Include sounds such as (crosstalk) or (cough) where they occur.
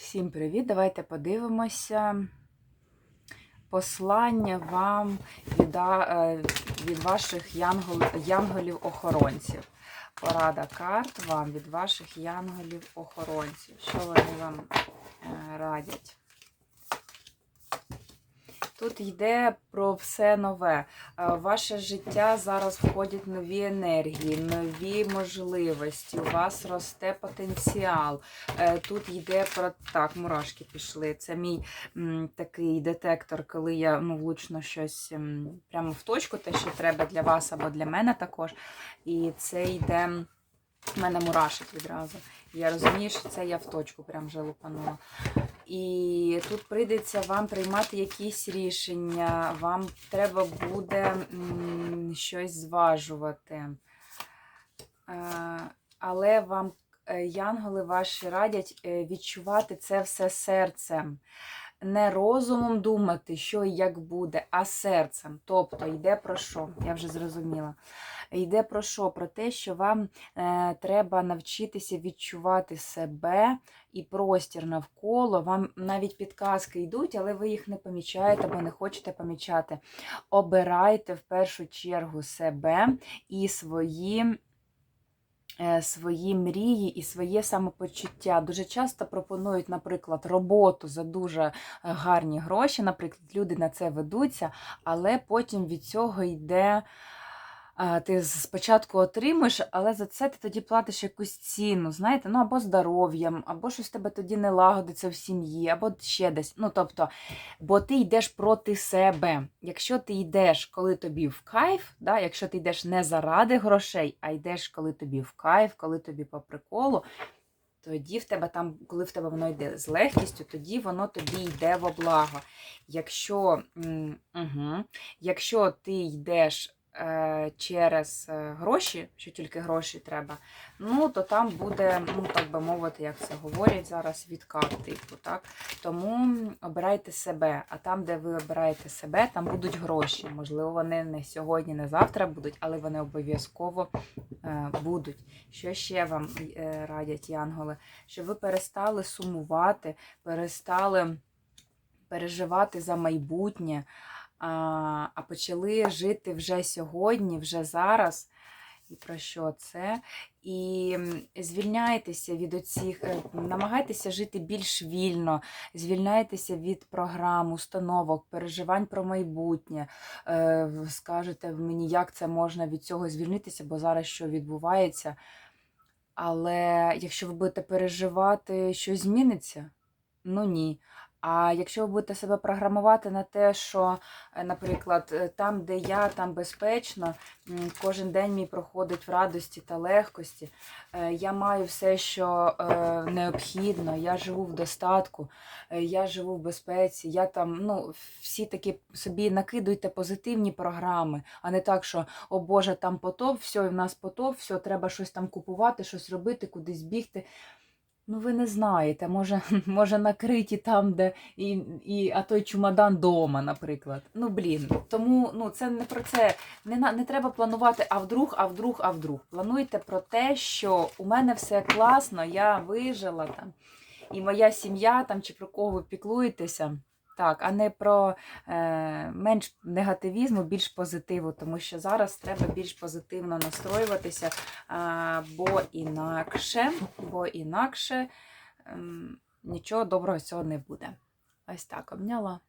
Всім привіт! Давайте подивимося послання вам від, е, від ваших янгол- янголів-охоронців. Порада карт вам від ваших янголів-охоронців. Що вони вам е, радять? Тут йде про все нове. Е, В ваше життя зараз входять нові енергії, нові можливості. У вас росте потенціал. Е, Тут йде про так, мурашки пішли. Це мій м, такий детектор, коли я ну, влучно щось м, прямо в точку, те, що треба для вас або для мене також. І це йде. в мене мурашить відразу. Я розумію, що це я в точку прям вже лупанула. І тут прийдеться вам приймати якісь рішення, вам треба буде щось зважувати. Е, Але вам е, янголи ваші радять е, відчувати це все серцем. Не розумом думати, що і як буде, а серцем. Тобто йде про що? Я вже зрозуміла. Йде про що? Про те, що вам е, треба навчитися відчувати себе і простір навколо. Вам навіть підказки йдуть, але ви їх не помічаєте або не хочете помічати. Обирайте в першу чергу себе і свої. е, Свої мрії і своє самопочуття. Дуже часто пропонують, наприклад, роботу за дуже е, гарні гроші. Наприклад, люди на це ведуться, але потім від цього йде. Ти спочатку отримуєш, але за це ти тоді платиш якусь ціну, знаєте, ну або здоров'ям, або щось в тебе тоді не лагодиться в сім'ї, або ще десь. Ну, тобто, бо ти йдеш проти себе. Якщо ти йдеш, коли тобі в кайф, да, якщо ти йдеш не заради грошей, а йдеш, коли тобі в кайф, коли тобі по приколу, тоді в тебе там, коли в тебе воно йде з легкістю, тоді воно тобі йде во благо. Якщо, угу, якщо ти йдеш через е, гроші, що тільки гроші треба, ну то там буде, ну так би мовити, як це говорять зараз, відкат, типу, так. Тому обирайте себе, а там, де ви обираєте себе, там будуть гроші. Можливо, вони не сьогодні, не завтра будуть, але вони обов'язково е, будуть. Що ще вам е, радять янголи? Щоб ви перестали сумувати, перестали переживати за майбутнє, а, почали жити вже сьогодні, вже зараз. І про що це? І звільняйтеся від оцих, е, намагайтеся жити більш вільно, звільняйтеся від програм, установок, переживань про майбутнє. Е, Скажете мені, як це можна від цього звільнитися, бо зараз що відбувається. Але якщо ви будете переживати, що зміниться, ну ні. А якщо ви будете себе програмувати на те, що, е, наприклад, е, там, де я, там безпечно, кожен день мій проходить в радості та легкості, е, я маю все, що необхідно, я живу в достатку, я живу в безпеці, я там, ну, всі такі собі накидуйте позитивні програми, а не так, що о Боже, там потоп, все, в нас потоп, все, треба щось там купувати, щось робити, кудись бігти. Ну, ви не знаєте, може, (laughs) може накриті там, де і, і, а той чумадан дома, наприклад. Ну, блін. Тому ну, це не про це. Не, не треба планувати, а вдруг, а вдруг, а вдруг. Плануйте про те, що у мене все класно, я вижила там, і моя сім'я там, чи про кого ви піклуєтеся. Так, а не про е, менш негативізму, більш позитиву, тому що зараз треба більш позитивно настроюватися, е, бо інакше, бо інакше е, нічого доброго цього не буде. Ось так обняла.